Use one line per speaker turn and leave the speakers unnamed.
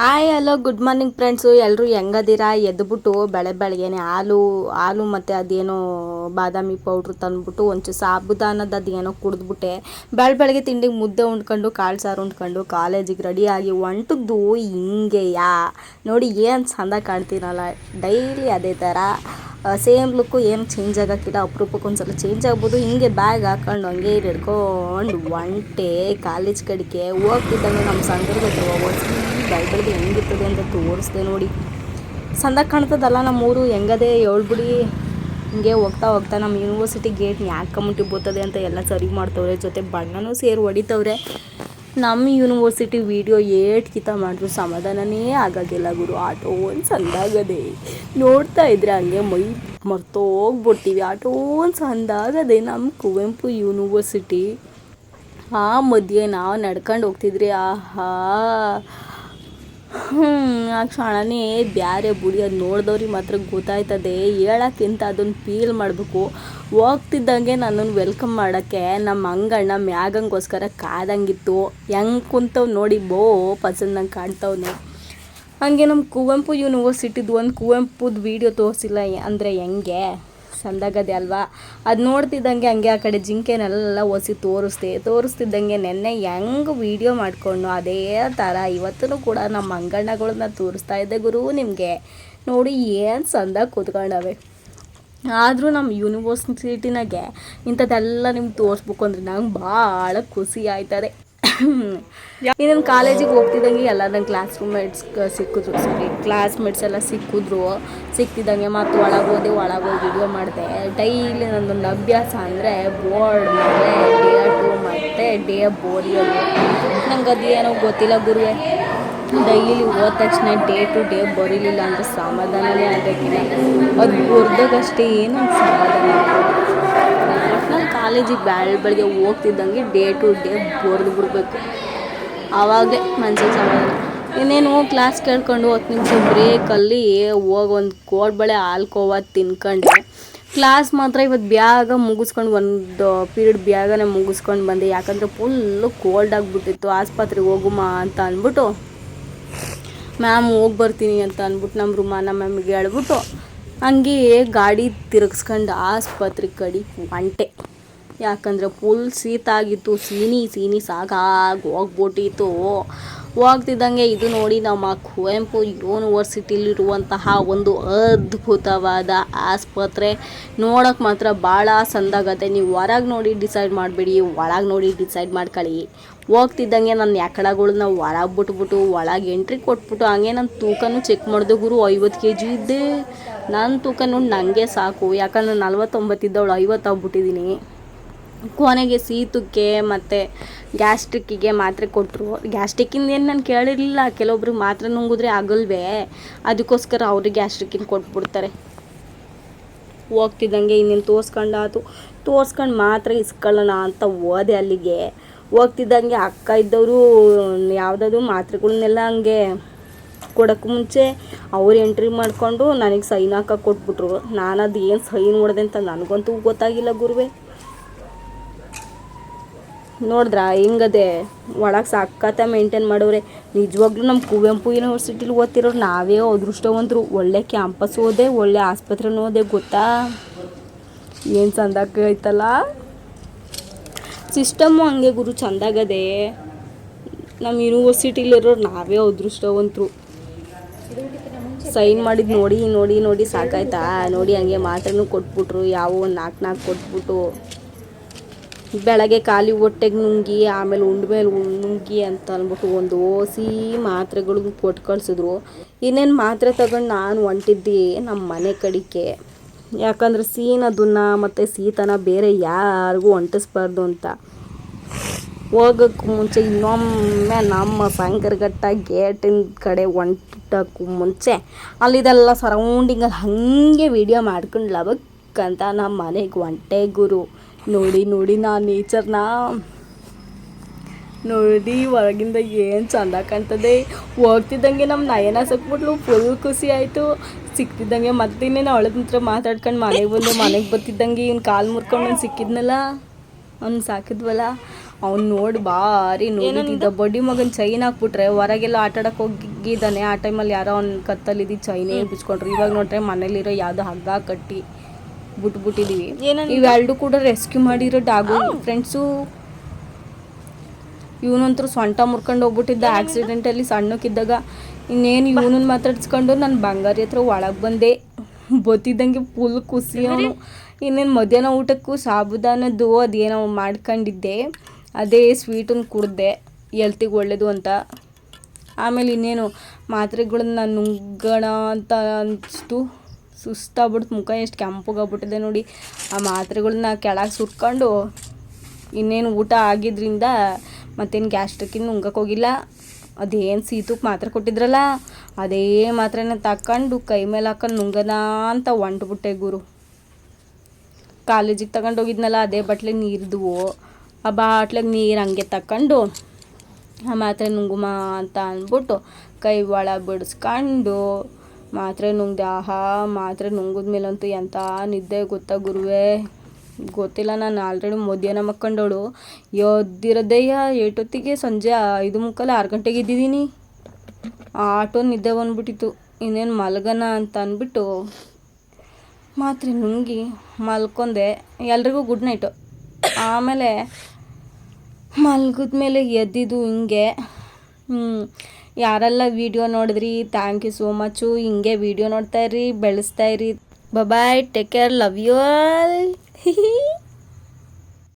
Hi hello good morning friends ಎಲ್ಲರೂ ಹೆಂಗದಿರಾ? ಎದ್ಬಿಟ್ಟು ಬೆಳೆ ಬೆಳಗ್ಗೆನೆ ಹಾಲು ಹಾಲು ಮತ್ತು ಅದೇನೋ ಬಾದಾಮಿ ಪೌಡ್ರ್ ತಂದ್ಬಿಟ್ಟು ಒಂಚು ಸಾಬುದಾನದ ಅದೇನೋ ಕುಡಿದ್ಬಿಟ್ಟೆ. ಬೆಳ ಬೆಳಗ್ಗೆ ತಿಂಡಿಗೆ ಮುದ್ದೆ ಉಂಡ್ಕೊಂಡು ಕಾಳು ಸಾರು ಉಂಡ್ಕೊಂಡು ಕಾಲೇಜಿಗೆ ರೆಡಿಯಾಗಿ ಹೊಂಟದ್ದು ಹಿಂಗೆಯಾ? ನೋಡಿ ಏನು ಚಂದ ಕಾಣ್ತೀನಲ್ಲ ಡೈಲಿ ಅದೇ ಥರ ಸೇಮ್ ಲುಕ್ಕು ಏನು ಚೇಂಜ್ ಆಗೋಕ್ಕಿಲ್ಲ, ಅಪರೂಪಕ್ಕೆ ಒಂದ್ಸಲ ಚೇಂಜ್ ಆಗ್ಬೋದು. ಹಿಂಗೆ ಬ್ಯಾಗ್ ಹಾಕೊಂಡು ಹಂಗೆ ಹಿಡ್ಕೊಂಡು ಒಂಟೆ ಕಾಲೇಜ್ ಕಡೆಗೆ ಹೋಗ್ತಿದ್ದಂಗೆ ನಮ್ಮ ಹೋಗಿ ಬೆಳ ಬೆಳಗ್ಗೆ ಹೆಂಗಿರ್ತದೆ ಅಂತ ತೋರಿಸ್ದೆ ನೋಡಿ. ಸಂದಾಗ ಕಾಣ್ತದಲ್ಲ ನಮ್ಮೂರು, ಹೆಂಗದೆ ಹೇಳ್ಬಿಡಿ. ಹಿಂಗೆ ಹೋಗ್ತಾ ಹೋಗ್ತಾ ನಮ್ಮ ಯೂನಿವರ್ಸಿಟಿ ಗೇಟ್ ಯಾಕೆ ಕಮಿಟಿ ಬೋತದೆ ಅಂತ ಎಲ್ಲ ಸರಿ ಮಾಡ್ತವ್ರೆ. ಜೊತೆ ಬಣ್ಣನೂ ಸೇರಿ ಹೊಡಿತವ್ರೆ. ನಮ್ಮ ಯೂನಿವರ್ಸಿಟಿ ವಿಡಿಯೋ ಏಟ್ ಕಿತ ಮಾಡಿದ್ರು ಸಮಾಧಾನನೇ ಆಗೋದಿಲ್ಲ ಗುರು. ಆಟೋ ಒಂದು ಸಂದಾಗದೆ. ನೋಡ್ತಾ ಇದ್ರೆ ಹಂಗೆ ಮೈ ಮರ್ತೋಗ್ಬಿಡ್ತೀವಿ ಆಟೋ ಒಂದು ಸಂದಾಗದೆ ನಮ್ಮ ಕುವೆಂಪು ಯೂನಿವರ್ಸಿಟಿ ಆ ಮಧ್ಯೆ ನಾವು ನಡ್ಕೊಂಡು ಹೋಗ್ತಿದ್ರಿ, ಆಹಾ ಹ್ಞೂ ಆ ಕ್ಷಣನೇ ಬ್ಯಾರೆ ಬುಡಿ ಅದು ನೋಡ್ದವ್ರಿಗೆ ಮಾತ್ರ ಗೊತ್ತಾಯ್ತದೆ. ಹೇಳೋಕ್ಕಿಂತ ಅದನ್ನ ಫೀಲ್ ಮಾಡಬೇಕು? ಹೋಗ್ತಿದ್ದಂಗೆ ನನ್ನನ್ನು ವೆಲ್ಕಮ್ ಮಾಡೋಕ್ಕೆ ನಮ್ಮ ಅಂಗಣ್ಣ ಮ್ಯಾಗಂಗೋಸ್ಕರ ಕಾದಂಗಿತ್ತು. ಹೆಂಗೆ ಕುಂತವ್ ನೋಡಿ ಬೋ ಪಸಂದಂಗೆ ಕಾಣ್ತವ್ನೆ. ಹಂಗೆ ನಮ್ಮ ಕುವೆಂಪು ಯೂನಿವರ್ಸಿಟಿದು ಒಂದು ಕುವೆಂಪುದ ವೀಡಿಯೋ ತೋರಿಸಿಲ್ಲ ಅಂದರೆ ಹೆಂಗೆ? ಸಂದಾಗದೆ ಅಲ್ವಾ? ಅದು ನೋಡ್ತಿದ್ದಂಗೆ ಹಂಗೆ ಆ ಕಡೆ ಜಿಂಕೆನೆಲ್ಲ ಒಸಿ ತೋರಿಸ್ದೆ. ತೋರಿಸ್ತಿದ್ದಂಗೆ ನೆನ್ನೆ ಹೆಂಗೆ ವೀಡಿಯೋ ಮಾಡಿಕೊಂಡು ಅದೇ ಥರ ಇವತ್ತೂ ಕೂಡ ನಮ್ಮ ಅಂಗಣ್ಣಗಳನ್ನ ತೋರಿಸ್ತಾ ಇದ್ದೆ ಗುರು ನಿಮಗೆ. ನೋಡಿ ಏನು ಚಂದ ಕೂತ್ಕೊಂಡವೆ. ಆದರೂ ನಮ್ಮ ಯೂನಿವರ್ಸಿಟಿನಾಗೆ ಇಂಥದ್ದೆಲ್ಲ ನಿಮ್ಗೆ ತೋರಿಸ್ಬೇಕು ಅಂದರೆ ನಂಗೆ ಭಾಳ ಖುಷಿ ಆಯ್ತದೆ ಇನ್ನೊಂದು ಕಾಲೇಜಿಗೆ ಹೋಗ್ತಿದ್ದಂಗೆ ಎಲ್ಲ ನನ್ನ ಕ್ಲಾಸ್ ರೂಮ್ಮೇಟ್ಸ್ ಸಿಕ್ಕಿದ್ರು. ಸಾರಿ ಕ್ಲಾಸ್ಮೇಟ್ಸ್ ಎಲ್ಲ ಸಿಕ್ಕಿದ್ರು. ಸಿಕ್ತಿದ್ದಂಗೆ ಮತ್ತು ಒಳಗೆ ಹೋದೆ ಒಳಗೆ ಹೋಗಿ ವಿಡಿಯೋ ಮಾಡಿದೆ. ಡೈಲಿ ನನ್ನೊಂದು ಅಭ್ಯಾಸ ಅಂದರೆ ಬೋರ್ಡ್ ಮೇಲೆ ಡೇ ಟು ಮತ್ತು ಡೇ ಬೋರಿಯೋದು ನಂಗೆ ಅದು ಏನೋ ಗೊತ್ತಿಲ್ಲ ಗುರುವೆ. ಡೈಲಿ ಹೋದ ತಕ್ಷಣ ಡೇ ಟು ಡೇ ಬರೀಲಿಲ್ಲ ಅಂದರೆ ಸಮಾಧಾನವೇ ಆಗಬೇಕಿಲ್ಲ. ಅದು ಬರ್ದಾಗಷ್ಟೇ ಏನೊಂದು ಸಮಾಧಾನ ಕಾಲೇಜಿಗೆ ಬೆಳ ಬೆಳಗ್ಗೆ ಹೋಗ್ತಿದ್ದಂಗೆ ಡೇ ಟು ಡೇ ಬರೆದು ಬಿಡ್ಬೇಕು. ಆವಾಗಲೇ ಮನ್ಸಿಗೆ ಸಮಾಧಾನ. ಇನ್ನೇನು ಕ್ಲಾಸ್ ಕೇಳ್ಕೊಂಡು ಹತ್ತು ನಿಮಿಷ ಬ್ರೇಕಲ್ಲಿ ಹೋಗಿ ಒಂದು ಕೋಡ್ಬಳೆ ಹಾಲ್ಕೋವ ತಿನ್ಕೊಂಡೆ. ಕ್ಲಾಸ್ ಮಾತ್ರ ಇವತ್ತು ಬ್ಯಾಗ ಮುಗಿಸ್ಕೊಂಡು ಒಂದು ಪೀರಿಯಡ್ ಬ್ಯಾಗನೇ ಮುಗಿಸ್ಕೊಂಡು ಬಂದೆ. ಯಾಕಂದರೆ ಫುಲ್ಲು ಕೋಲ್ಡ್ ಆಗಿಬಿಟ್ಟಿತ್ತು. ಆಸ್ಪತ್ರೆಗೆ ಹೋಗುಮ ಅಂತ ಅಂದ್ಬಿಟ್ಟು, ಮ್ಯಾಮ್ ಹೋಗಿ ಬರ್ತೀನಿ ಅಂತ ಅಂದ್ಬಿಟ್ಟು ನಮ್ಮ ರುಮಾನ ಮ್ಯಾಮಿಗೆ ಹೇಳ್ಬಿಟ್ಟು ಹಂಗೆ ಗಾಡಿ ತಿರುಗಿಸ್ಕೊಂಡು ಆಸ್ಪತ್ರೆ ಕಡೆ ಹೊಂಟೆ. ಯಾಕಂದರೆ ಫುಲ್ ಶೀತ ಆಗಿತ್ತು, ಸೀನಿ ಸೀನಿ ಸಾಕಾಗಿ ಹೋಗ್ಬಿಟ್ಟಿತ್ತು ಹೋಗ್ತಿದ್ದಂಗೆ ಇದು ನೋಡಿ ನಮ್ಮ ಕುವೆಂಪು ಯೂನಿವರ್ಸಿಟಿಲಿರುವಂತಹ ಒಂದು ಅದ್ಭುತವಾದ ಆಸ್ಪತ್ರೆ. ನೋಡೋಕೆ ಮಾತ್ರ ಭಾಳ ಸಂದಾಗತ್ತೆ ನೀವು ಹೊರಗೆ ನೋಡಿ ಡಿಸೈಡ್ ಮಾಡಬೇಡಿ, ಒಳಗೆ ನೋಡಿ ಡಿಸೈಡ್ ಮಾಡ್ಕೊಳ್ಳಿ. ಹೋಗ್ತಿದ್ದಂಗೆ ನನ್ನ ಎಕ್ಕಡಗಳ್ನ ಒಳಗೆ ಬಿಟ್ಬಿಟ್ಟು, ಒಳಗೆ ಎಂಟ್ರಿ ಕೊಟ್ಬಿಟ್ಟು, ಹಂಗೆ ನನ್ನ ತೂಕನೂ ಚೆಕ್ ಮಾಡಿದೆ ಗುರು, ಐವತ್ತು ಕೆ ಜಿ ಇದ್ದೆ. ನನ್ನ ತೂಕ ನೋಡಿ ನನಗೆ ಸಾಕು. ಯಾಕಂದ್ರೆ ನಲ್ವತ್ತೊಂಬತ್ತಿದ್ದವಳು ಐವತ್ತು ಆಗ್ಬಿಟ್ಟಿದ್ದೀನಿ. ಕೊನೆಗೆ ಸೀತುಕ್ಕೆ ಮತ್ತು ಗ್ಯಾಸ್ಟ್ರಿಕ್ಕಿಗೆ ಮಾತ್ರೆ ಕೊಟ್ಟರು ಗ್ಯಾಸ್ಟ್ರಿಕ್ಕಿಂದ ಏನು ನಾನು ಕೇಳಿರಲಿಲ್ಲ ಕೆಲವೊಬ್ರಿಗೆ ಮಾತ್ರೆ ನುಂಗಿದ್ರೆ ಆಗಲ್ವೇ. ಅದಕ್ಕೋಸ್ಕರ ಅವ್ರಿಗೆ ಗ್ಯಾಸ್ಟ್ರಿಕ್ಕಿನ ಕೊಟ್ಬಿಡ್ತಾರೆ. ಹೋಗ್ತಿದ್ದಂಗೆ ಇನ್ನೇನು ತೋರ್ಸ್ಕೊಂಡಾತು ತೋರ್ಸ್ಕೊಂಡು ಮಾತ್ರ ಇಸ್ಕೊಳ್ಳೋಣ ಅಂತ ಓದೆ ಅಲ್ಲಿಗೆ. ಹೋಗ್ತಿದ್ದಂಗೆ ಅಕ್ಕ ಇದ್ದವರು ಯಾವುದಾದ್ರು ಮಾತ್ರೆಗಳನ್ನೆಲ್ಲ ಹಂಗೆ ಕೊಡೋಕ್ಕೆ ಮುಂಚೆ ಅವ್ರು ಎಂಟ್ರಿ ಮಾಡಿಕೊಂಡು ನನಗೆ ಸೈನ್ ಹಾಕಕ್ಕೆ ಕೊಟ್ಬಿಟ್ರು. ನಾನು ಅದು ಏನು ಸೈನ್ ಹೊಡೆದೆ ಅಂತ ನನಗಂತೂ ಗೊತ್ತಾಗಿಲ್ಲ ಗುರುವೆ. ನೋಡಿದ್ರಾ? ಹೆಂಗದೆ? ಒಳಗೆ ಸಾಕತ್ತ ಮೇಂಟೈನ್ ಮಾಡೋರೆ. ನಿಜವಾಗ್ಲೂ ನಮ್ಮ ಕುವೆಂಪು ಯೂನಿವರ್ಸಿಟಿಲಿ ಓದ್ತಿರೋರು ನಾವೇ ಅದೃಷ್ಟವಂತರು. ಒಳ್ಳೆ ಕ್ಯಾಂಪಸ್ ಓದೆ, ಒಳ್ಳೆ ಆಸ್ಪತ್ರೆನೂ ಓದೆ, ಗೊತ್ತಾ? ಏನು ಚಂದಾಗಿ ಐತಲ್ಲ ಸಿಸ್ಟಮ್ಮು ಹಂಗೆ ಗುರು, ಚಂದಾಗದೆ. ನಮ್ಮ ಯೂನಿವರ್ಸಿಟಿಲಿರೋರು ನಾವೇ ಅದೃಷ್ಟವಂತರು. ಸೈನ್ ಮಾಡಿದ್ದು ನೋಡಿ ನೋಡಿ ನೋಡಿ ಸಾಕಾಯ್ತಾ? ನೋಡಿ ಹಂಗೆ ಮಾತ್ರನೂ ಕೊಟ್ಬಿಟ್ರು, ಯಾವ ಒಂದು ನಾಲ್ಕು ನಾಲ್ಕು ಕೊಟ್ಬಿಟ್ಟು. ಬೆಳಗ್ಗೆ ಖಾಲಿ ಹೊಟ್ಟೆಗೆ ನುಂಗಿ, ಆಮೇಲೆ ಉಂಡ್ಮೇಲೆ ನುಂಗಿ ಅಂತ ಅಂದ್ಬಿಟ್ಟು ಒಂದು ಓಸಿ ಮಾತ್ರೆಗಳು ಕೊಟ್ಟು ಕಳಿಸಿದ್ರು. ಇನ್ನೇನು ಮಾತ್ರೆ ತಗೊಂಡು ನಾನು ಹೊಂಟಿದ್ದೆ ನಮ್ಮ ಮನೆ ಕಡಿಕೆ. ಯಾಕಂದ್ರೆ ಸೀನ ದುನ್ನ ಮತ್ತು ಸೀತನ ಬೇರೆ ಯಾರಿಗೂ ಹೊಂಟಿಸ್ಬಾರ್ದು ಅಂತ. ಹೋಗೋಕ್ಕೂ ಮುಂಚೆ ಇನ್ನೊಮ್ಮೆ ನಮ್ಮ ಸಂಕರಘಟ್ಟ ಗೇಟಿನ ಕಡೆ ಹೊಂಟಕ್ಕೂ ಮುಂಚೆ ಅಲ್ಲಿದೆಲ್ಲ ಸರೌಂಡಿಂಗಲ್ಲಿ ಹಾಗೆ ವಿಡಿಯೋ ಮಾಡ್ಕೊಂಡು ಲಬಕ್ಕಂತ ನಮ್ಮ ಮನೆಗೆ ಹೊಂಟೆ ಗುರು. ನೋಡಿ ನೋಡಿ ನಾ ನೇಚರ್ನ ನೋಡಿ ಹೊರಗಿಂದ ಏನು ಚಂದ ಕಾಣ್ತದೆ. ಹೋಗ್ತಿದ್ದಂಗೆ ನಮ್ಮ ನಯನ ಸಿಕ್ಬಿಟ್ಲು ಫುಲ್ ಖುಷಿ ಆಯಿತು. ಸಿಕ್ತಿದ್ದಂಗೆ ಮತ್ತಿನ್ನೇನು ಅವಳ ಹತ್ರ ಮಾತಾಡ್ಕೊಂಡು ಮನೆಗೆ ಬಂದು ಮನೆಗೆ ಬರ್ತಿದ್ದಂಗೆ ಇವ್ನು ಕಾಲು ಮುರ್ಕೊಂಡು ಅವ್ನು ಸಿಕ್ಕಿದ್ನಲ್ಲ. ಅವ್ನು ಸಾಕಿದ್ವಲ್ಲ. ಅವ್ನು ನೋಡಿ ಭಾರಿ ನೋಡಿದ್ದ ಬಡ್ಡಿ ಮಗನ ಚೈನ್ ಹಾಕ್ಬಿಟ್ರೆ ಹೊರಗೆಲ್ಲ ಆಟ ಆಡಕ್ಕೆ ಹೋಗಿದ್ದಾನೆ. ಆ ಟೈಮಲ್ಲಿ ಯಾರೋ ಅವ್ನ ಕತ್ತಲ್ಲಿದ್ದು ಚೈನೇ ಬಿಚ್ಕೊಂಡ್ರು. ಇವಾಗ ನೋಡ್ರೆ ಮನೇಲಿರೋ ಯಾವುದೋ ಹಗ್ಗ ಕಟ್ಟಿ. ಬಿಟ್ಬಿಟ್ಟಿದೀವಿ. ಇವೆರಡು ಕೂಡ ರೆಸ್ಕ್ಯೂ ಮಾಡಿರೋ ಡಾಗು ಫ್ರೆಂಡ್ಸು ಇವನಂತರೂ ಸೊಂಟ ಮುರ್ಕೊಂಡು ಹೋಗ್ಬಿಟ್ಟಿದ್ದ ಆಕ್ಸಿಡೆಂಟಲ್ಲಿ ಸಣ್ಣಕ್ಕಿದ್ದಾಗ. ಇನ್ನೇನು ಇವನನ್ನ ಮಾತಾಡ್ಸ್ಕೊಂಡು ನಾನು ಬಂಗಾರಿ ಹತ್ರ ಒಳಗೆ ಬಂದೆ. ಬತ್ತಿದ್ದಂಗೆ ಫುಲ್ ಖುಷಿ ಅವನು. ಇನ್ನೇನು ಮಧ್ಯಾಹ್ನ ಊಟಕ್ಕೂ ಸಾಬುದಾನದ್ದು ಅದೇನೋ ಮಾಡ್ಕೊಂಡಿದ್ದೆ. ಅದೇ ಸ್ವೀಟನ್ನು ಕುಡ್ದೆ. ಎಲ್ತಿಗೆ ಒಳ್ಳೇದು ಅಂತ. ಆಮೇಲೆ ಇನ್ನೇನು ಮಾತ್ರೆಗಳನ್ನ ನುಂಗೋಣ ಅಂತ ಅನಿಸ್ತು. ಸುಸ್ತಾಗ್ಬಿಡ್ತು. ಮುಖ ಎಷ್ಟು ಕೆಂಪಗಾಗ್ಬಿಟ್ಟಿದೆ ನೋಡಿ. ಆ ಮಾತ್ರೆಗಳನ್ನ ಕೆಳಗೆ ಸುಟ್ಕೊಂಡು ಇನ್ನೇನು ಊಟ ಆಗಿದ್ರಿಂದ ಮತ್ತೇನು ಗ್ಯಾಸ್ಟ್ರಿಕ್ಕಿಂದ ನುಂಗಕ್ಕೆ ಹೋಗಿಲ್ಲ. ಅದೇನು ಸೀತಕ್ಕೆ ಮಾತ್ರೆ ಕೊಟ್ಟಿದ್ರಲ್ಲ, ಅದೇ ಮಾತ್ರೆನ ತಕೊಂಡು ಕೈ ಮೇಲೆ ಹಾಕೊಂಡು ನುಂಗನ ಅಂತ ಹೊಂಟ್ಬಿಟ್ಟೆ ಗುರು. ಕಾಲೇಜಿಗೆ ತಗೊಂಡೋಗಿದ್ನಲ್ಲ ಅದೇ ಬಟ್ಲೆ ನೀರಿದ್ವು. ಆ ಬಾಟ್ಲಗೆ ನೀರು ಹಂಗೆ ತಕೊಂಡು ಆ ಮಾತ್ರೆ ನುಂಗುಮ ಅಂತ ಅಂದ್ಬಿಟ್ಟು ಕೈ ಒಳ ಬಿಡಿಸ್ಕೊಂಡು ಮಾತ್ರೆ ನುಂಗ್ದೆ ಆಹಾ ಮಾತ್ರೆ ನುಂಗಿದ್ಮೇಲಂತೂ ಎಂಥ ನಿದ್ದೆ ಗೊತ್ತಾ ಗುರುವೇ? ಗೊತ್ತಿಲ್ಲ, ನಾನು ಆಲ್ರೆಡಿ ಮಧ್ಯಾಹ್ನ ಮಕ್ಕಂಡೋಳು. ಎದ್ದಿರೋದಯ್ಯ ಏಟೊತ್ತಿಗೆ? ಸಂಜೆ ಐದು ಮುಕ್ಕಾಲು ಆರು ಗಂಟೆಗೆ ಇದ್ದಿದ್ದೀನಿ ಆಟೋ ನಿದ್ದೆ ಬಂದ್ಬಿಟ್ಟಿತ್ತು. ಇನ್ನೇನು ಮಲಗನ ಅಂತ ಅಂದ್ಬಿಟ್ಟು ಮಾತ್ರೆ ನುಂಗಿ ಮಲ್ಕೊಂಡೆ. ಎಲ್ರಿಗೂ ಗುಡ್ ನೈಟು ಆಮೇಲೆ ಮಲಗಿದ್ಮೇಲೆ ಎದ್ದಿದ್ದು ಹಿಂಗೆ. ಯಾರೆಲ್ಲ ವಿಡಿಯೋ ನೋಡಿದ್ರಿ? ಥ್ಯಾಂಕ್ ಯು ಸೋ ಮಚ್ಚು ಹಿಂಗೆ ವಿಡಿಯೋ ನೋಡ್ತಾ ಇರಿ ಬೆಳೆಸ್ತಾ ಇರಿ bye take care love you all